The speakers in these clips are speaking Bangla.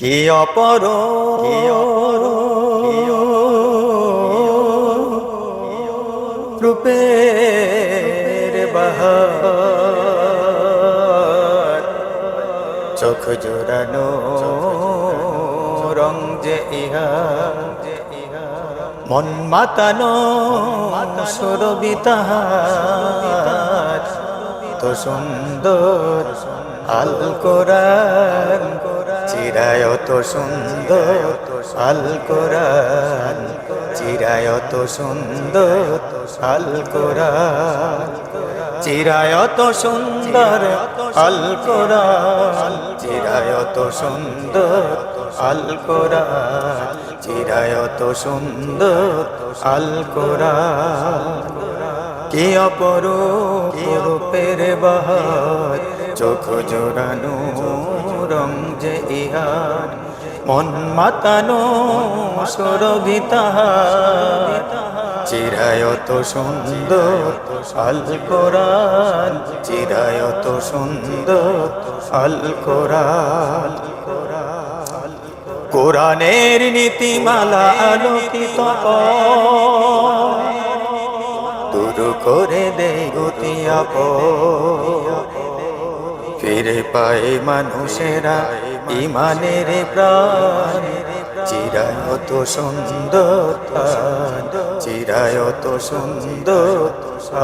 কি অপর রূপের বাহার। চোখ জোড়ানো রং যে ইহা যে ইহা মন মাতানো সুরবিতাহার তো সুন্দর আল কোরআন চিরায় তো সুন্দর আল কোরআন চিরায় তো সুন্দর আল কোরআন চিরায় তো সুন্দর আল কোরআন চিরায় তো সুন্দর আল কোরআন চিরায় তো সুন্দর আল কোরআন কি অপরূপ রূপের বাহার চোখ জোড়ানো, রং যে ইহার মন মাতানো সুরভিতাহার চিরায়ত সুন্দর, আল কোরআন। চিরায়ত সুন্দর, আল কোরআন। কোরআনের নীতিমালা আলোকিত দূর করে দে গতি আপ ফিরে পায় মানুষেরা ইমানের প্রাণ। চিরায়ত সুন্দর চিরায়ত সুন্দর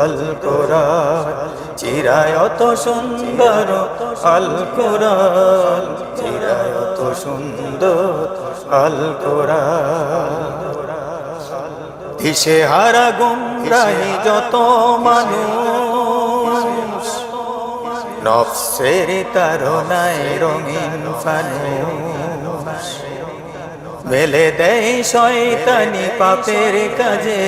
আল কোরআন। চিরায়ত সুন্দর আল কোরআন। চিরায়ত সুন্দর আল কোরআন। দিশে হারা গুমরাহি যত মানুষ। নফসের তারনায় রঙিন ফানুষ মেলে দেয় শয়তানি পাপের কাজে।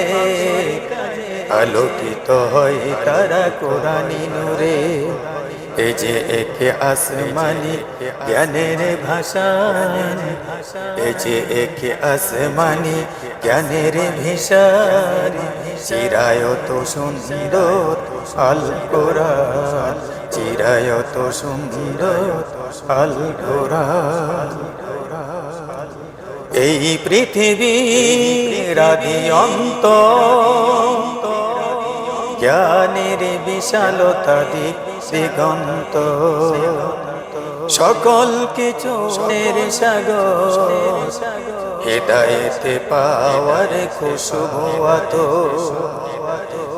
আলোকিত হয় তারা কোরআনি নূরে। এ যে একে আসমানি জ্ঞানের ভাষান। এ যে একে আসমানি জ্ঞানের ভিসান চিরায়ত সুন্দর আল কোরআন। চিরায়ত সুন্দর আল এই পৃথিবীর আদি অন্ত। জ্ঞানের বিশালতা দিগন্ত সকল কিছু সাগর। হেদায়েতে পাওয়ার আতো।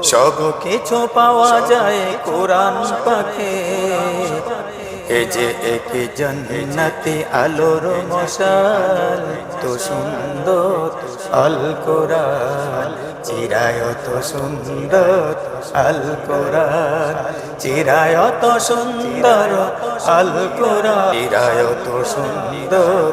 সব কিছু পাওয়া যায় কোরআন পাখে। এ যে এক জন্নতি আলোর মশাল, তো সুন্দর আল কোরআন। চিরায়ত সুন্দর আল কোরআন। চিরায়ত সুন্দর আল কোরআন। চিরায়ত সুন্দর